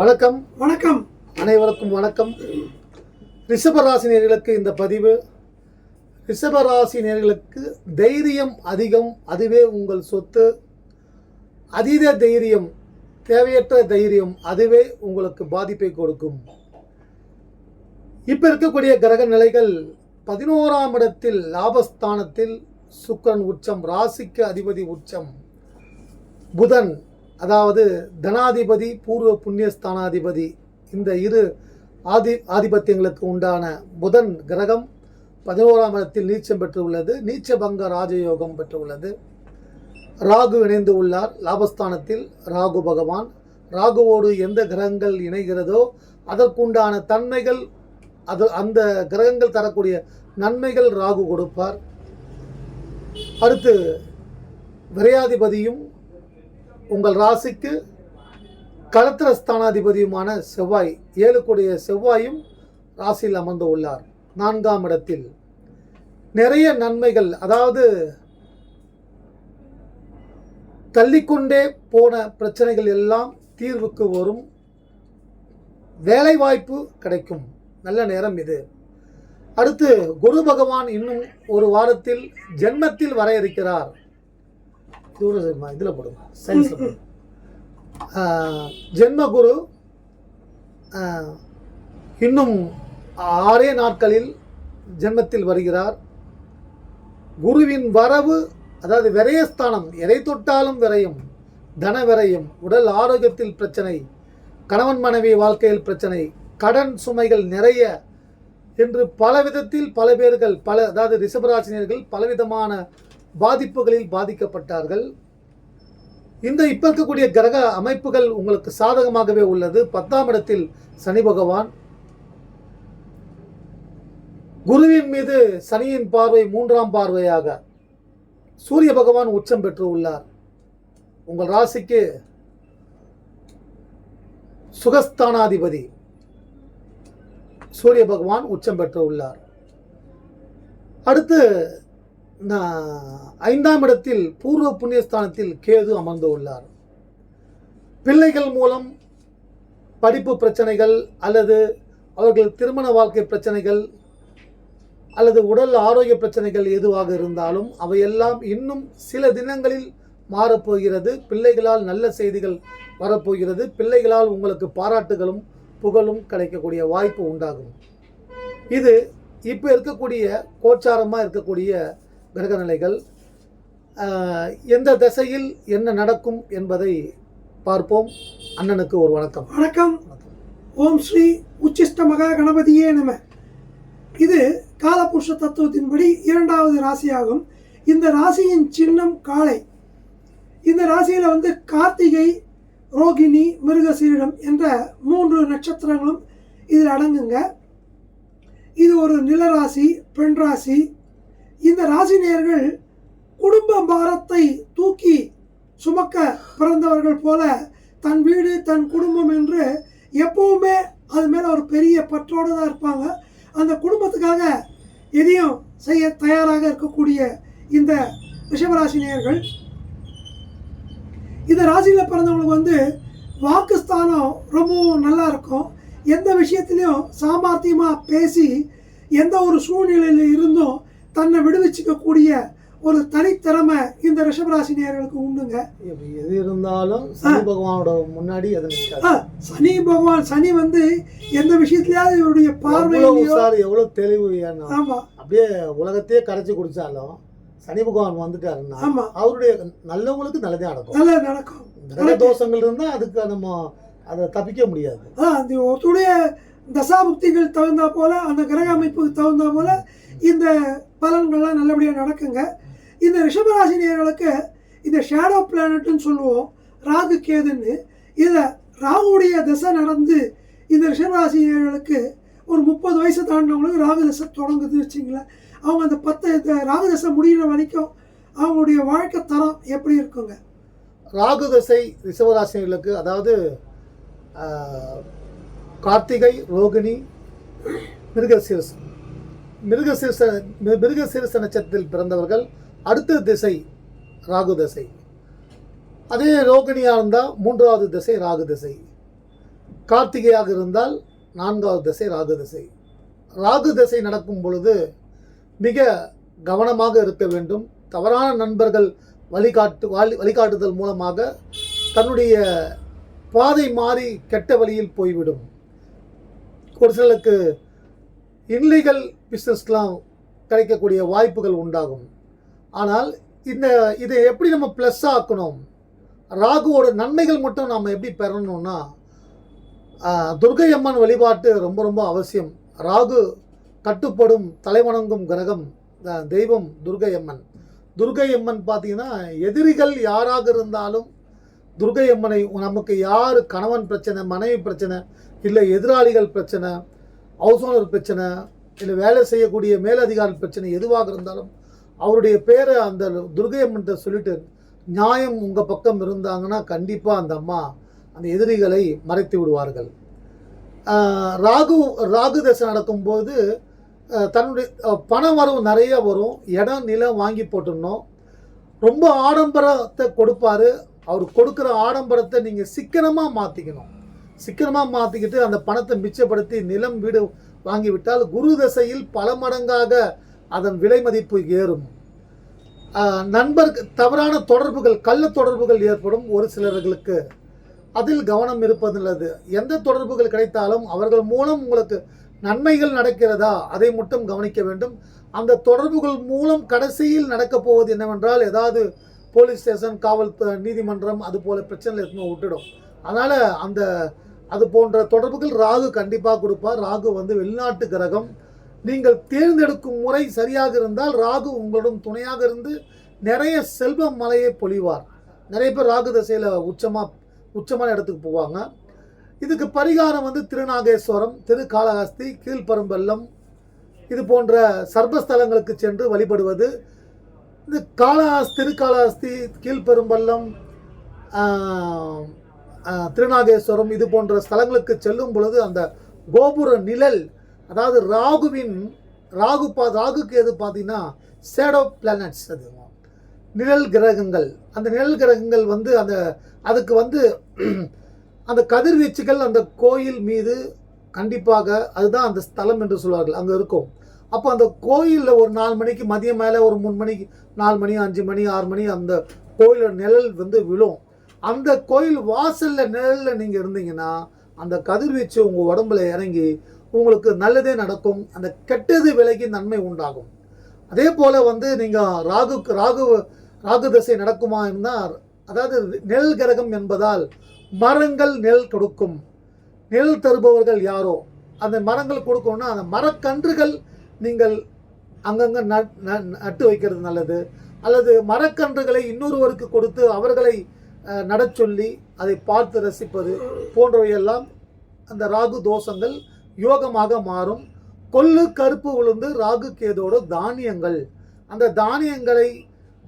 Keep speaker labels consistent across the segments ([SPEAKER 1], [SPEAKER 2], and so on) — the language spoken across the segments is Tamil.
[SPEAKER 1] வணக்கம்.
[SPEAKER 2] வணக்கம்.
[SPEAKER 1] அனைவருக்கும் வணக்கம். ரிஷபராசி நேர்களுக்கு இந்த பதிவு. ரிஷபராசி நேர்களுக்கு தைரியம் அதிகம். அதுவே உங்கள் சொத்து. அதீத தைரியம் தேவையற்ற தைரியம் அதுவே உங்களுக்கு பாதிப்பை கொடுக்கும். இப்போ இருக்கக்கூடிய கிரக நிலைகள் பதினோராம் இடத்தில் லாபஸ்தானத்தில் சுக்கிரன் உச்சம் ராசிக்கு அதிபதி உச்சம் புதன் அதாவது தனாதிபதி பூர்வ புண்ணிய ஸ்தானாதிபதி இந்த இரு ஆதி ஆதிபத்தியங்களுக்கு உண்டான புதன் கிரகம் பதினோராம் இடத்தில் நீச்சம் பெற்றுள்ளது நீச்சபங்க ராஜயோகம் பெற்றுள்ளது. ராகு இணைந்து உள்ளார் லாபஸ்தானத்தில் ராகு பகவான். ராகுவோடு எந்த கிரகங்கள் இணைகிறதோ அதற்குண்டான தன்மைகள் அது அந்த கிரகங்கள் தரக்கூடிய நன்மைகள் ராகு கொடுப்பார். அடுத்து விரையாதிபதியும் உங்கள் ராசிக்கு களத்திர ஸ்தானாதிபதியுமான செவ்வாய் ஏழுக்குடைய செவ்வாயும் ராசியில் அமர்ந்து உள்ளார். நான்காம் இடத்தில் நிறைய நன்மைகள் அதாவது தள்ளிக்கொண்டே போன பிரச்சனைகள் எல்லாம் தீர்வுக்கு வரும் வேலைவாய்ப்பு கிடைக்கும். நல்ல நேரம் இது. அடுத்து குரு பகவான் இன்னும் ஒரு வாரத்தில் ஜென்மத்தில் வர இருக்கிறார். இதில் போடுங்க சயின்ஸில் போடுங்க ஆஹ், ஜென்ம குரு இன்னும் ஆறே நாட்களில் ஜென்மத்தில் வருகிறார். குருவின் வரவு அதாவது விரயஸ்தானம் எதை தொட்டாலும் விரையும் தன விரயம் உடல் ஆரோக்கியத்தில் பிரச்சனை கணவன் மனைவி வாழ்க்கையில் பிரச்சனை கடன் சுமைகள் நிறைய என்று பல விதத்தில் பல பேர்கள் பல அதாவது ரிஷபராசினியர்கள் பலவிதமான பாதிப்புகளில் பாதிக்கப்பட்டார்கள். இந்த இப்போ இருக்கக்கூடிய கிரக அமைப்புகள் உங்களுக்கு சாதகமாகவே உள்ளது. பத்தாம் இடத்தில் சனி பகவான். குருவின் மீது சனியின் பார்வை மூன்றாம் பார்வையாக சூரிய பகவான் உச்சம் பெற்று உள்ளார். உங்கள் ராசிக்கு சுகஸ்தானாதிபதி சூரிய பகவான் உச்சம் பெற்று உள்ளார். அடுத்து ஐந்தாம் இடத்தில் பூர்வ புண்ணியஸ்தானத்தில் கேது அமர்ந்து உள்ளார். பிள்ளைகள் மூலம் படிப்பு பிரச்சனைகள் அல்லது அவர்கள் திருமண வாழ்க்கை பிரச்சனைகள் அல்லது உடல் ஆரோக்கிய பிரச்சனைகள் எதுவாக இருந்தாலும் அவையெல்லாம் இன்னும் சில தினங்களில் மாறப்போகிறது. பிள்ளைகளால் நல்ல செய்திகள் வரப்போகிறது. பிள்ளைகளால் உங்களுக்கு பாராட்டுகளும் புகழும் கிடைக்கக்கூடிய வாய்ப்பு உண்டாகும். இது இப்போ இருக்கக்கூடிய கோச்சாரமாக இருக்கக்கூடிய கிரகநிலைகள் எந்த திசையில் என்ன நடக்கும் என்பதை பார்ப்போம். அண்ணனுக்கு ஒரு வணக்கம்.
[SPEAKER 2] வணக்கம். ஓம் ஸ்ரீ உச்சிஷ்ட மகா கணபதியே நம. இது காலபுருஷ தத்துவத்தின்படி இரண்டாவது ராசியாகும். இந்த ராசியின் சின்னம் காளை இந்த ராசியில் வந்து கார்த்திகை ரோகிணி மிருகசீரிடம் என்ற மூன்று நட்சத்திரங்களும் இதில் அடங்குங்க. இது ஒரு நிலராசி பெண் ராசி இந்த ராசினியர்கள் குடும்ப பாரத்தை தூக்கி சுமக்க பிறந்தவர்கள் போல தன் வீடு தன் குடும்பம் என்று எப்பவுமே அது மேலே ஒரு பெரிய பற்றோடு தான் இருப்பாங்க. அந்த குடும்பத்துக்காக எதையும் செய்ய தயாராக இருக்கக்கூடிய இந்த ரிஷபராசினியர்கள். இந்த ராசியில் பிறந்தவங்களுக்கு வந்து வாக்குஸ்தானம் ரொம்பவும் நல்லா இருக்கும். எந்த விஷயத்துலையும் சாமர்த்தியமாக பேசி எந்த ஒரு சூழ்நிலையில் இருந்தும் தன்னை விடுவிச்சுக்கக்கூடிய ஒரு தனித்திறமை இந்த ரிஷபராசி நேயர்களுக்கு உண்டுங்க.
[SPEAKER 1] எது இருந்தாலும் சனி பகவானோட முன்னாடி
[SPEAKER 2] சனி பகவான் சனி வந்து எந்த விஷயத்திலயாவது இவருடைய பார்வையிலையோ
[SPEAKER 1] எவ்வளவு தெளிவு
[SPEAKER 2] ஆமா.
[SPEAKER 1] அப்படியே உலகத்தையே கரைச்சி குடிச்சாலும் சனி பகவான் வந்துட்டாருன்னா
[SPEAKER 2] ஆமா.
[SPEAKER 1] அவருடைய நல்லவங்களுக்கு நல்லதே நடக்கும்.
[SPEAKER 2] நல்லா நடக்கும்.
[SPEAKER 1] கிரக தோஷங்கள் இருந்தா அதுக்கு நம்ம அதை தப்பிக்க முடியாது.
[SPEAKER 2] அந்த ஒருத்தருடைய தசாபுக்திகள் தகுந்தா போல அந்த கிரக அமைப்புக்கு தகுந்தா போல இந்த பலன்கள்லாம் நல்லபடியாக நடக்குங்க. இந்த ரிஷபராசினியர்களுக்கு இந்த ஷேடோ பிளானட்னு சொல்லுவோம் ராகு கேதுன்னு இதை ராகுடைய திசை நடந்து இந்த ரிஷபராசினியர்களுக்கு ஒரு முப்பது வயசு தாண்டினவங்களுக்கு ராகு தசை தொடங்குதுன்னு வச்சுங்களேன் அவங்க அந்த பத்து இந்த ராகு தசை முடிகிற வரைக்கும் அவங்களுடைய வாழ்க்கை தரம் எப்படி இருக்குங்க?
[SPEAKER 1] ராகு தசை ரிஷவராசினிகளுக்கு அதாவது கார்த்திகை ரோகிணி மிருகசீரஸ் மிருகசீரச மி- மிருகசீரச நட்சத்திரத்தில் பிறந்தவர்கள் அடுத்த திசை ராகு தசை. அதே ரோகிணியாக இருந்தால் மூன்றாவது திசை ராகு திசை. கார்த்திகையாக இருந்தால் நான்காவது திசை ராகு திசை. ராகு திசை நடக்கும் பொழுது மிக கவனமாக இருக்க வேண்டும். தவறான நண்பர்கள் வழிகாட்டு வழி வழிகாட்டுதல் மூலமாக தன்னுடைய பாதை மாறி கெட்ட வழியில் போய்விடும். ஒரு சிலருக்கு இன்லீகல் பிஸ்னஸ்லாம் கிடைக்கக்கூடிய வாய்ப்புகள் உண்டாகும். ஆனால் இந்த இதை எப்படி நம்ம ப்ளஸ் ஆக்கணும்? ராகுவோட நன்மைகள் மட்டும் நாம் எப்படி பெறணும்னா துர்கை துர்க்கை அம்மன் வழிபாட்டு ரொம்ப ரொம்ப அவசியம். ராகு கட்டுப்படும் தலைவணங்கும் கிரகம் தெய்வம் துர்க்கை அம்மன். துர்க்கை அம்மன் பார்த்தீங்கன்னா எதிரிகள் யாராக இருந்தாலும் துர்க்கை அம்மனை நமக்கு யார் கணவன் பிரச்சனை மனைவி பிரச்சனை இல்லை எதிராளிகள் பிரச்சனை ஹவுஸ் ஓனர் பிரச்சனை இல்லை வேலை செய்யக்கூடிய மேலதிகாரி பிரச்சனை எதுவாக இருந்தாலும் அவருடைய பேரை அந்த துர்க்கை அம்மன்கிட்ட சொல்லிட்டு நியாயம் உங்கள் பக்கம் இருந்தாங்கன்னா கண்டிப்பாக அந்த அம்மா அந்த எதிரிகளை மறைத்து விடுவார்கள். ராகு ராகு தசை நடக்கும்போது தன்னுடைய பணம் பண வரவு நிறைய வரும் இடம் நிலம் வாங்கி போட்டுடணும். ரொம்ப ஆடம்பரத்தை கொடுப்பாரு. அவர் கொடுக்குற ஆடம்பரத்தை நீங்கள் சிக்கனமாக மாற்றிக்கணும் சிக்கனமாக மாற்றிக்கிட்டு அந்த பணத்தை மிச்சப்படுத்தி நிலம் வீடு வாங்கிவிட்டால் குரு தசையில் பல மடங்காக அதன் விலை மதிப்பு ஏறும். நண்பர் தவறான தொடர்புகள் கள்ள தொடர்புகள் ஏற்படும் ஒரு சிலர்களுக்கு அதில் கவனம் இருப்பது நல்லது. எந்த தொடர்புகள் கிடைத்தாலும் அவர்கள் மூலம் உங்களுக்கு நன்மைகள் நடக்கிறதா? அதை மட்டும் கவனிக்க வேண்டும். அந்த தொடர்புகள் மூலம் கடைசியில் நடக்கப் போவது என்னவென்றால் ஏதாவது போலீஸ் ஸ்டேஷன் காவல் நீதிமன்றம் அது போல பிரச்சனைகள் எடுத்து விட்டுடும். அதனால் அந்த அது போன்ற தொடர்புகள் ராகு கண்டிப்பாக கொடுப்பார். ராகு வந்து வெளிநாட்டு கிரகம். நீங்கள் தேர்ந்தெடுக்கும் முறை சரியாக இருந்தால் ராகு உங்களுடன் துணையாக இருந்து நிறைய செல்வ மலையை பொழிவார். நிறைய பேர் ராகு தசையில் உச்சமாக உச்சமான இடத்துக்கு போவாங்க. இதுக்கு பரிகாரம் வந்து திருநாகேஸ்வரம் திருக்காளஹஸ்தி கீழ்பரம்பள்ளம் இது போன்ற சர்வஸ்தலங்களுக்கு சென்று வழிபடுவது. இந்த காளஹஸ் திருக்காளஹஸ்தி கீழ்பெரும்பள்ளம் திருநாகேஸ்வரம் இது போன்ற ஸ்தலங்களுக்கு செல்லும் பொழுது அந்த கோபுர நிழல் அதாவது ராகுவின் ராகு பா ராகுக்கு எது பார்த்தீங்கன்னா சேடோ பிளானட்ஸ் அது. நிழல் கிரகங்கள். அந்த நிழல் கிரகங்கள் வந்து அந்த அதுக்கு வந்து அந்த கதிர்வீச்சுகள் அந்த கோயில் மீது கண்டிப்பாக அதுதான் அந்த ஸ்தலம் என்று சொல்வார்கள். அங்கே இருக்கும். அப்போ அந்த கோயிலில் ஒரு நாலு மணிக்கு மதியம் மேலே ஒரு மூணு மணிக்கு நாலு மணி அஞ்சு மணி ஆறு மணி அந்த கோயிலோட நிழல் வந்து விழும். அந்த கோயில் வாசலில் நிழலில் நீங்கள் இருந்தீங்கன்னா அந்த கதிர்வீச்சு உங்கள் உடம்புல இறங்கி உங்களுக்கு நல்லதே நடக்கும். அந்த கெட்டது விலகி நன்மை உண்டாகும். அதே போல் வந்து நீங்கள் ராகு ராகு ராகு தசை நடக்குமா இருந்தால் அதாவது நெல் கிரகம் என்பதால் மரங்கள் நெல் கொடுக்கும். நெல் தருபவர்கள் யாரோ அந்த மரங்கள் கொடுக்கணும்னா அந்த மரக்கன்றுகள் நீங்கள் அங்கங்கே நட் ந- நட்டு வைக்கிறது நல்லது. அல்லது மரக்கன்றுகளை இன்னொருவருக்கு கொடுத்து அவர்களை நடச்சொல்லி அதை பார்த்து ரசிப்பது போன்றவையெல்லாம் அந்த ராகு தோஷங்கள் யோகமாக மாறும். கொள்ளு கருப்பு விழுந்து ராகு கேதோட தானியங்கள். அந்த தானியங்களை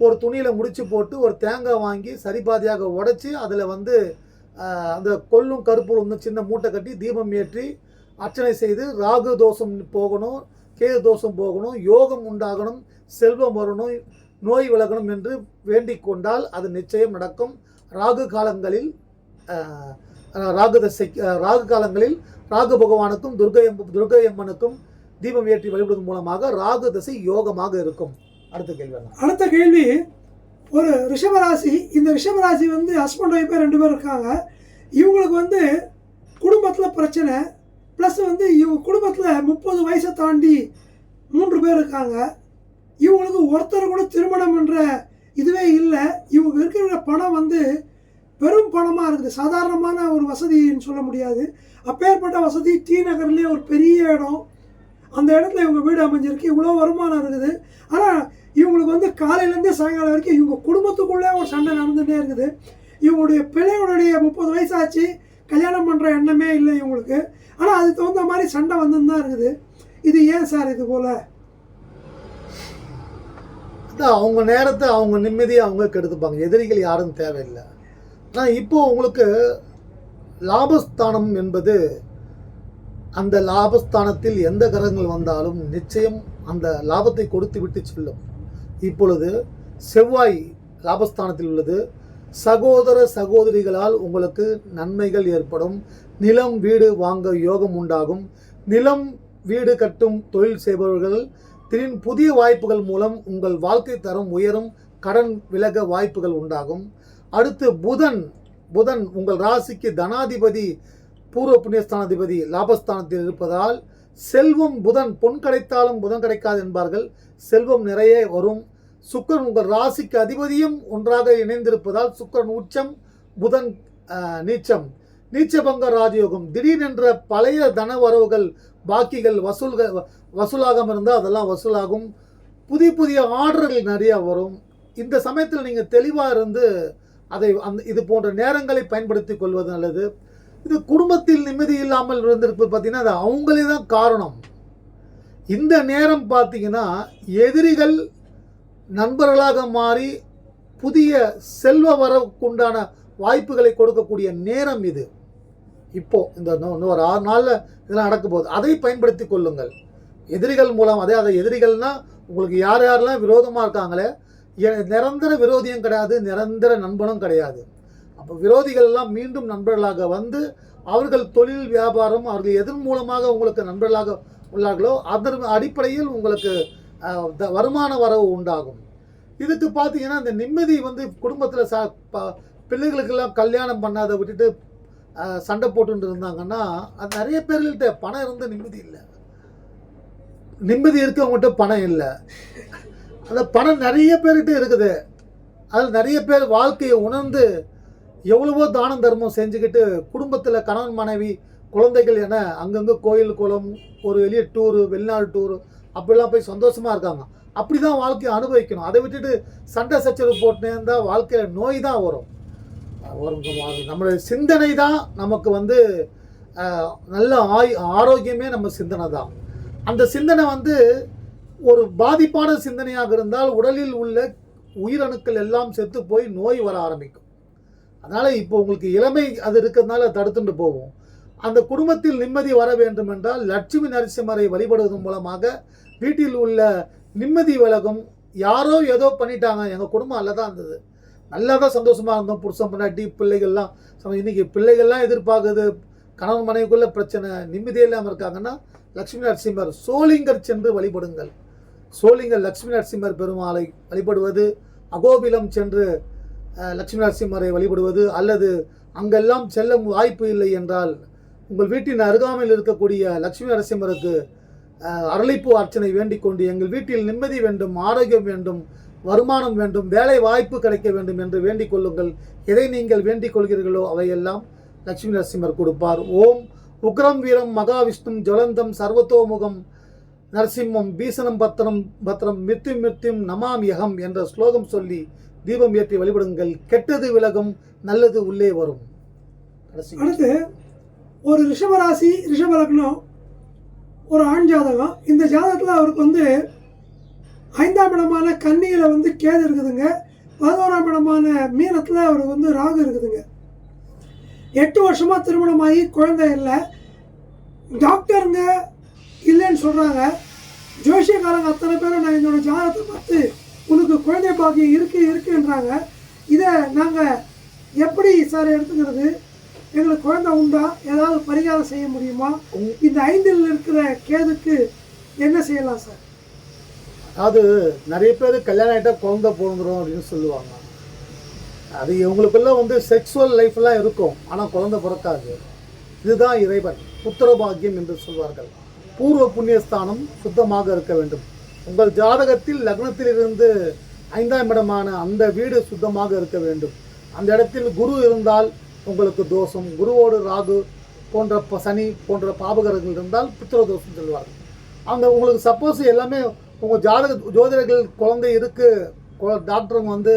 [SPEAKER 1] ஒரு துணியில் முடிச்சு போட்டு ஒரு தேங்காய் வாங்கி சரிபாதியாக உடச்சி அதில் வந்து அந்த கொல்லும் கருப்பு விழுந்து சின்ன மூட்டை கட்டி தீபம் ஏற்றி அர்ச்சனை செய்து ராகு தோஷம் போகணும் கேது தோஷம் போகணும் யோகம் உண்டாகணும் செல்வம் வரணும் நோய் விலகணும் என்று வேண்டிக் கொண்டால் அது நிச்சயம் நடக்கும். ராகு காலங்களில் ராகு தசை ராகு காலங்களில் ராகு பகவானுக்கும் துர்கை அம்ம- துர்கை அம்மனுக்கும் தீபம் ஏற்றி வழிபடுவதன் மூலமாக ராகு தசை யோகமாக இருக்கும். அடுத்த கேள்வி
[SPEAKER 2] அடுத்த கேள்வி ஒரு ரிஷபராசி இந்த ரிஷபராசி வந்து ஹஸ்பண்ட் ஒய்ஃபே ரெண்டு பேர் இருக்காங்க. இவங்களுக்கு வந்து குடும்பத்தில் பிரச்சனை ப்ளஸ் வந்து இவங்க குடும்பத்தில் முப்பது வயசை தாண்டி மூன்று பேர் இருக்காங்க. இவங்களுக்கு ஒருத்தர் கூட திருமணம் என்ற இதுவே இல்லை. இவங்க இருக்கிற பணம் வந்து பெரும் பணமாக இருக்குது. சாதாரணமான ஒரு வசதின்னு சொல்ல முடியாது. அப்பேற்பட்ட வசதி டி நகர்லேயே ஒரு பெரிய இடம். அந்த இடத்துல இவங்க வீடு அமைஞ்சிருக்கு. இவ்வளோ வருமானம் இருக்குது. ஆனால் இவங்களுக்கு வந்து காலையிலேருந்தே சாயங்காலம் வரைக்கும் இவங்க குடும்பத்துக்குள்ளே ஒரு சண்டை நடந்துகிட்டே இருக்குது. இவங்களுடைய பிள்ளைகளுடைய முப்பது வயசாச்சு. கல்யாணம் பண்ணுற எண்ணமே இல்லை இவங்களுக்கு. ஆனால் அதுக்கு தகுந்த மாதிரி சண்டை வந்துன்னு தான் இருக்குது. இது ஏன் சார் இது போல்?
[SPEAKER 1] அவங்க நேரத்தை அவங்க நிம்மதியை அவங்க கெடுத்துப்பாங்க. எதிரிகள் யாரும் தேவையில்லை. ஆனால் இப்போ உங்களுக்கு லாபஸ்தானம் என்பது அந்த லாபஸ்தானத்தில் எந்த கிரகங்கள் வந்தாலும் நிச்சயம் அந்த லாபத்தை கொடுத்து விட்டு செல்லும். இப்பொழுது செவ்வாய் லாபஸ்தானத்தில் உள்ளது. சகோதர சகோதரிகளால் உங்களுக்கு நன்மைகள் ஏற்படும். நிலம் வீடு வாங்க யோகம் உண்டாகும். நிலம் வீடு கட்டும் தொழில் செய்பவர்கள் திடீர் புதிய வாய்ப்புகள் மூலம் உங்கள் வாழ்க்கை தரம் உயரும் கடன் விலக வாய்ப்புகள் உண்டாகும். அடுத்து புதன் புதன் உங்கள் ராசிக்கு தனாதிபதி பூர்வ புண்ணியஸ்தானாதிபதி லாபஸ்தானத்தில் இருப்பதால் செல்வம் புதன் பொன் கிடைத்தாலும் புதன் கிடைக்காது என்பார்கள். செல்வம் நிறைய வரும். சுக்கிரன் உங்கள் ராசிக்கு அதிபதியும் ஒன்றாக இணைந்திருப்பதால் சுக்கரன் உச்சம் புதன் நீச்சம். நீச்சபங்க ராஜயோகம். திடீரென்ற பழைய தன வரவுகள் பாக்கிகள் வசூல்கள் வசூலாகாமல் இருந்தால் அதெல்லாம் வசூலாகும். புதிய புதிய ஆர்டர்கள் நிறையா வரும். இந்த சமயத்தில் நீங்கள் தெளிவாக இருந்து அதை அந் இது போன்ற நேரங்களை பயன்படுத்தி கொள்வது நல்லது. இது குடும்பத்தில் நிம்மதி இல்லாமல் இருந்திருப்பது பார்த்தீங்கன்னா அது அவங்களே தான் காரணம். இந்த நேரம் பார்த்தீங்கன்னா எதிரிகள் நண்பர்களாக மாறி புதிய செல்வ வரவுக்குண்டான வாய்ப்புகளை கொடுக்கக்கூடிய நேரம் இது. இப்போ இந்த இன்னும் ஒரு ஆறு நாளில் இதெல்லாம் நடக்க போகுது. அதை பயன்படுத்தி கொள்ளுங்கள். எதிரிகள் மூலம் அதே அதை எதிரிகள்னால் உங்களுக்கு யார் யாரெல்லாம் விரோதமாக இருக்காங்களே நிரந்தர விரோதியும் கிடையாது நிரந்தர நண்பனும் கிடையாது. அப்போ விரோதிகள் எல்லாம் மீண்டும் நண்பர்களாக வந்து அவர்கள் தொழில் வியாபாரம் அவர்கள் எதன் மூலமாக உங்களுக்கு நண்பர்களாக உள்ளார்களோ அதன் அடிப்படையில் உங்களுக்கு த- வருமான வரவு உண்டாகும். இதுக்கு பார்த்தீங்கன்னா இந்த நிம்மதி வந்து குடும்பத்தில் சா ப- பிள்ளைகளுக்கெல்லாம் கல்யாணம் பண்ணாத விட்டுட்டு சண்டை போட்டுட்டு இருந்தாங்கன்னா அது நிறைய பேர்கள்ட்ட பணம் இருந்து நிம்மதி இல்லை. நிம்மதி இருக்கவங்ககிட்ட பணம் இல்லை. அந்த பணம் நிறைய பேர்கிட்ட இருக்குது. அதில் நிறைய பேர் வாழ்க்கையை உணர்ந்து எவ்வளவோ தானம் தர்மம் செஞ்சுக்கிட்டு குடும்பத்தில் கணவன் மனைவி குழந்தைகள் என அங்கங்கே கோயில் குளம் ஒரு வெளிய டூரு வெளிநாடு டூரு அப்படிலாம் போய் சந்தோஷமாக இருக்காங்க. அப்படி தான் வாழ்க்கையை அனுபவிக்கணும். அதை விட்டுட்டு சண்டை சச்சரவு போட்டுனே இருந்தால் வாழ்க்கையில் நோய் தான் வரும். ஒரு நம்மளுடைய சிந்தனை தான் நமக்கு வந்து நல்ல ஆய் ஆரோக்கியமே நம்ம சிந்தனை தான் அந்த சிந்தனை வந்து ஒரு பாதிப்பான சிந்தனையாக இருந்தால் உடலில் உள்ள உயிரணுக்கள் எல்லாம் செத்து போய் நோய் வர ஆரம்பிக்கும். அதனால் இப்போ உங்களுக்கு இளமை அது இருக்கிறதுனால தடுத்துட்டு போகும். அந்த குடும்பத்தில் நிம்மதி வர வேண்டும் என்றால் லட்சுமி நரசிம்மரை வழிபடுவதன் மூலமாக வீட்டில் உள்ள நிம்மதி விலகும். யாரோ ஏதோ பண்ணிட்டாங்க. எங்கள் குடும்பம் அல்லதான் தான் இருந்தது. நல்லா தான் சந்தோஷமாக இருந்தோம். புருஷன் பொண்டாட்டி பிள்ளைகள்லாம். இன்றைக்கி இன்னைக்கு பிள்ளைகள்லாம் எதிர்பார்க்குது கணவன் மனைவிக்குள்ள பிரச்சனை நிம்மதியே இல்லாமல் இருக்காங்கன்னா லட்சுமி நரசிம்மர் சோளிங்கர் சென்று வழிபடுங்கள். சோளிங்கர் லட்சுமி நரசிம்மர் பெருமாளை வழிபடுவது அகோபிலம் சென்று லக்ஷ்மி லட்சுமி நரசிம்மரை வழிபடுவது அல்லது அங்கெல்லாம் செல்ல வாய்ப்பு இல்லை என்றால் உங்கள் வீட்டின் அருகாமையில் இருக்கக்கூடிய லட்சுமி நரசிம்மருக்கு அரளிப்பூ அர்ச்சனை வேண்டிக் கொண்டு எங்கள் வீட்டில் நிம்மதி வேண்டும் ஆரோக்கியம் வேண்டும் வருமானம் வேண்டும் வேலை வாய்ப்பு கிடைக்க வேண்டும் என்று வேண்டிக் கொள்ளுங்கள். எதை நீங்கள் வேண்டிக் கொள்கிறீர்களோ அவையெல்லாம் லட்சுமி நரசிம்மர் கொடுப்பார். ஓம் உக்ரம் வீரம் மகாவிஷ்ணும் ஜலந்தம் சர்வத்தோமுகம் நரசிம்மம் பீசனம் பத்திரம் பத்திரம் மிருத்யும் மித்தியும் நமாமியகம் என்ற ஸ்லோகம் சொல்லி தீபம் ஏற்றி வழிபடுங்கள். கெட்டது விலகும் நல்லது உள்ளே வரும்.
[SPEAKER 2] அடுத்து ஒரு ரிஷபராசி ரிஷபலக்னம் ஒரு ஆண் ஜாதகம். இந்த ஜாதகத்தில் அவருக்கு வந்து ஐந்தாம் இடமான கன்னியில் வந்து கேது இருக்குதுங்க. பதினோராம் இடமான மீனத்தில் அவருக்கு வந்து ராகு இருக்குதுங்க. எட்டு வருஷமாக திருமணமாகி குழந்தை இல்லை. டாக்டருங்க இல்லைன்னு சொல்கிறாங்க ஜோசியக்காரங்க அத்தனை பேரும் நான் என்னோட ஜாதகத்தை பார்த்து உனக்கு குழந்தை பாக்கியம் இருக்கு இருக்குன்றாங்க. இதை நாங்கள் எப்படி சார் எடுத்துக்கிறது? எங்களுக்கு குழந்தை உண்டா? ஏதாவது பரிகாரம் செய்ய முடியுமா? இந்த ஐந்தில் இருக்கிற கேதுக்கு என்ன செய்யலாம் சார்?
[SPEAKER 1] அது நிறைய பேர் கல்யாணம் ஆகிட்டா குழந்த பிறந்துரும் அப்படின்னு சொல்லுவாங்க. அது இவங்களுக்குள்ள வந்து செக்ஸுவல் லைஃப்லாம் இருக்கும். ஆனால் குழந்த பிறக்காது. இதுதான் இறைவன். புத்திர பாக்கியம் என்று சொல்வார்கள். பூர்வ புண்ணியஸ்தானம் சுத்தமாக இருக்க வேண்டும். உங்கள் ஜாதகத்தில் லக்னத்திலிருந்து ஐந்தாம் இடமான அந்த வீடு சுத்தமாக இருக்க வேண்டும். அந்த இடத்தில் குரு இருந்தால் உங்களுக்கு தோஷம். குருவோடு ராகு போன்ற ப- சனி போன்ற பாபகரங்கள் இருந்தால் புத்திர தோஷம் சொல்வார்கள். அந்த உங்களுக்கு சப்போஸ் எல்லாமே உங்கள் ஜாதக ஜோதிடர்கள் குழந்தை இருக்குது டாக்டருங்க வந்து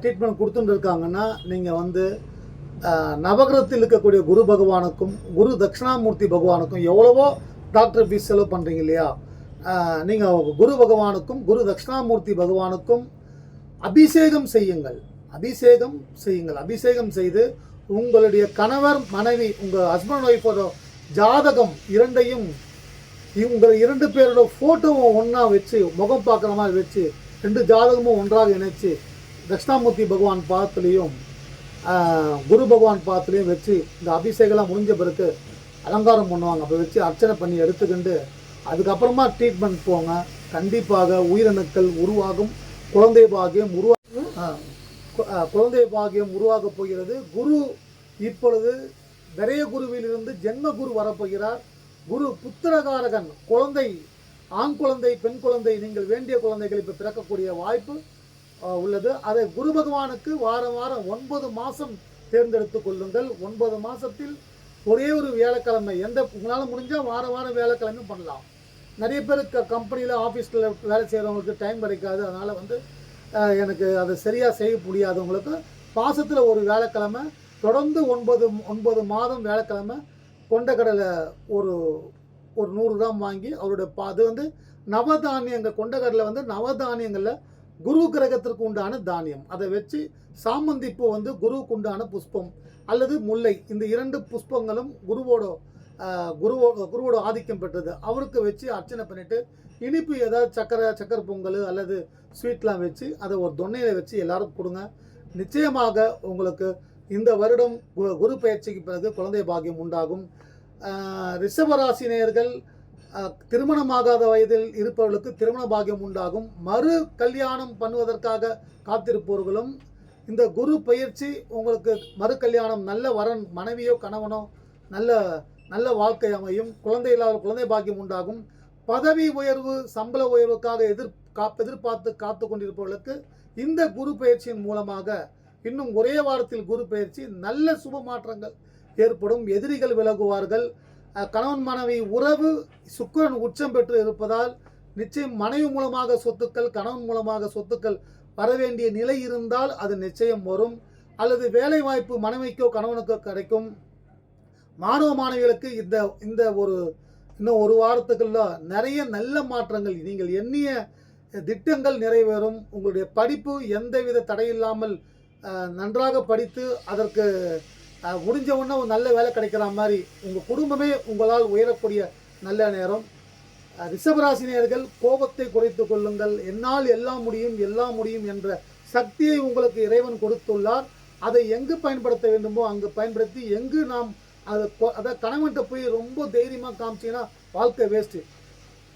[SPEAKER 1] ட்ரீட்மெண்ட் கொடுத்துட்டு இருக்காங்கன்னா நீங்கள் வந்து நவகிரகத்தில் இருக்கக்கூடிய குரு பகவானுக்கும் குரு தட்சிணாமூர்த்தி பகவானுக்கும் எவ்வளவோ டாக்டர் ஃபீஸ் செலவு பண்ணுறீங்க இல்லையா? நீங்கள் குரு பகவானுக்கும் குரு தட்சிணாமூர்த்தி பகவானுக்கும் அபிஷேகம் செய்யுங்கள். அபிஷேகம் செய்யுங்கள். அபிஷேகம் செய்து உங்களுடைய கணவர் மனைவி உங்கள் ஹஸ்பண்ட் ஒய்ஃபோட ஜாதகம் இரண்டையும் இவங்க இரண்டு பேரோட ஃபோட்டோவும் ஒன்றா வச்சு முகம் பார்க்குற மாதிரி வச்சு ரெண்டு ஜாதகமும் ஒன்றாக இணைச்சு தட்சிணாமூர்த்தி பகவான் பாதத்துலேயும் குரு பகவான் பாதத்துலேயும் வச்சு இந்த அபிஷேகம்லாம் முடிஞ்ச பிறகு அலங்காரம் பண்ணுவாங்க. அப்போ வச்சு அர்ச்சனை பண்ணி எடுத்துக்கிண்டு அதுக்கப்புறமா ட்ரீட்மெண்ட் போங்க. கண்டிப்பாக உயிரணுக்கள் உருவாகும். குழந்தை பாகியம் உருவா குழந்தை பாகியம் உருவாகப் போகிறது. குரு இப்பொழுது விரைய குருவிலிருந்து ஜென்ம குரு வரப்போகிறார். குரு புத்திரகாரகன் குழந்தை ஆண் குழந்தை பெண் குழந்தை நீங்கள் வேண்டிய குழந்தைகள் இப்போ பிறக்கக்கூடிய வாய்ப்பு உள்ளது. அதை குரு பகவானுக்கு வாரம் வாரம் ஒன்பது மாதம் தேர்ந்தெடுத்து கொள்ளுங்கள். ஒன்பது மாதத்தில் ஒரே ஒரு வேலைக்கிழமை எந்த உங்களால் முடிஞ்சால் வாரம் வாரம் வேலைக்கிழமை பண்ணலாம். நிறைய பேர் க கம்பெனியில் ஆஃபீஸில் வேலை செய்கிறவங்களுக்கு டைம் கிடைக்காது. அதனால் வந்து எனக்கு அதை சரியாக செய்ய முடியாதவங்களுக்கு மாசத்தில் ஒரு வேலைக்கிழமை தொடர்ந்து ஒன்பது ஒன்பது மாதம் வேலைக்கிழமை கொண்டக்கடலை ஒரு ஒரு நூறு கிராம் வாங்கி அவருடைய பா அது வந்து நவதானியங்கள் கொண்டக்கடலை வந்து நவதானியங்களில் குரு கிரகத்திற்கு உண்டான தானியம். அதை வச்சு சாமந்தி பூ வந்து குருவுக்கு உண்டான புஷ்பம் அல்லது முல்லை. இந்த இரண்டு புஷ்பங்களும் குருவோட குருவோ குருவோட ஆதிக்கம் பெற்றது. அவருக்கு வச்சு அர்ச்சனை பண்ணிவிட்டு இனிப்பு ஏதாவது சக்கரை சக்கரை பொங்கல் அல்லது ஸ்வீட்லாம் வச்சு அதை ஒரு தொன்னையில் வச்சு எல்லாரும் கொடுங்க. நிச்சயமாக உங்களுக்கு இந்த வருடம் கு- குரு பயிற்சிக்கு பிறகு குழந்தை பாக்கியம் உண்டாகும். ஆஹ், ரிஷபராசினியர்கள் திருமணமாகாத வயதில் இருப்பவர்களுக்கு திருமண பாக்கியம் உண்டாகும். மறு கல்யாணம் பண்ணுவதற்காக காத்திருப்பவர்களும் இந்த குரு பயிற்சி உங்களுக்கு மறு கல்யாணம் நல்ல வரன் மனைவியோ கணவனோ நல்ல நல்ல வாழ்க்கை அமையும். குழந்தை இல்லாத குழந்தை பாக்கியம் உண்டாகும். பதவி உயர்வு சம்பள உயர்வுக்காக எதிர் கா எதிர்பார்த்து காத்து கொண்டிருப்பவர்களுக்கு இந்த குரு பயிற்சியின் மூலமாக இன்னும் ஒரே வாரத்தில் குரு பயிற்சி நல்ல சுப மாற்றங்கள் ஏற்படும். எதிரிகள் விலகுவார்கள். கணவன் மனைவி உறவு சுக்கிரன் உச்சம் பெற்று இருப்பதால் நிச்சயம் மனைவி மூலமாக சொத்துக்கள் கணவன் மூலமாக சொத்துக்கள் வர வேண்டிய நிலை இருந்தால் அது நிச்சயம் வரும். அல்லது வேலை வாய்ப்பு மனைவிக்கோ கணவனுக்கோ கிடைக்கும். மாணவ மாணவிகளுக்கு இந்த இந்த ஒரு இன்னும் ஒரு வாரத்துக்குள்ள நிறைய நல்ல மாற்றங்கள் நீங்கள் எண்ணிய திட்டங்கள் நிறைவேறும். உங்களுடைய படிப்பு எந்தவித தடையில்லாமல் நன்றாக படித்து அதற்கு அஹ், முடிஞ்ச உடனே ஒரு நல்ல வேலை கிடைக்கிற மாதிரி உங்கள் குடும்பமே உங்களால் உயரக்கூடிய நல்ல நேரம். அஹ், ரிஷபராசினியர்கள் கோபத்தை குறைத்து கொள்ளுங்கள். என்னால் எல்லாம் முடியும் எல்லாம் முடியும் என்ற சக்தியை உங்களுக்கு இறைவன் கொடுத்துள்ளார். அதை எங்கு பயன்படுத்த வேண்டுமோ அங்கு பயன்படுத்தி எங்கு நாம் அதை அதை கணவன்கிட்ட போய் ரொம்ப தைரியமாக காமிச்சீங்கன்னா வாழ்க்கை வேஸ்ட்டு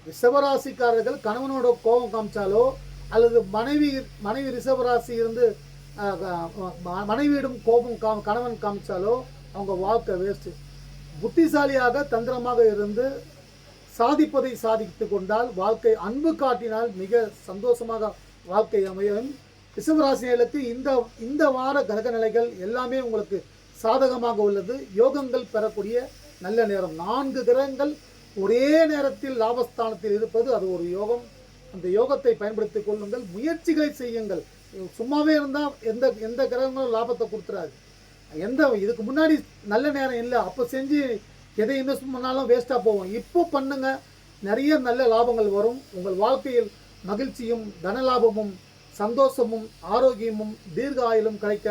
[SPEAKER 1] ரிஷபராசிக்காரர்கள் கணவனோட கோபம் காமிச்சாலோ அல்லது மனைவி மனைவி ரிஷபராசி இருந்து மனைவியிடம் கோபம் காம் கணவன் காமிச்சாலோ அவங்க வாழ்க்கை வேஸ்ட்டு புத்திசாலியாக தந்திரமாக இருந்து சாதிப்பதை சாதித்து கொண்டால் வாழ்க்கை அன்பு காட்டினால் மிக சந்தோஷமாக வாழ்க்கை அமையும். ரிஷபராசினியர்களுக்கு இந்த இந்த வார கிரக நிலைகள் எல்லாமே உங்களுக்கு சாதகமாக உள்ளது. யோகங்கள் பெறக்கூடிய நல்ல நேரம். நான்கு கிரகங்கள் ஒரே நேரத்தில் லாபஸ்தானத்தில் இருப்பது அது ஒரு யோகம். அந்த யோகத்தை பயன்படுத்திக் கொள்ளுங்கள். முயற்சிகளை செய்யுங்கள். சும்மாவே இருந்தால் எந்த எந்த கிரகங்களும் லாபத்தை கொடுத்துறாது. எந்த இதுக்கு முன்னாடி நல்ல நேரம் இல்லை. அப்போ செஞ்சு எதை இன்வெஸ்ட் பண்ணாலும் வேஸ்ட்டாக போவோம் இப்போ பண்ணுங்க. நிறைய நல்ல லாபங்கள் வரும். உங்கள் வாழ்க்கையில் மகிழ்ச்சியும் தனலாபமும் சந்தோஷமும் ஆரோக்கியமும் தீர்க்க ஆயுளும் கிடைக்க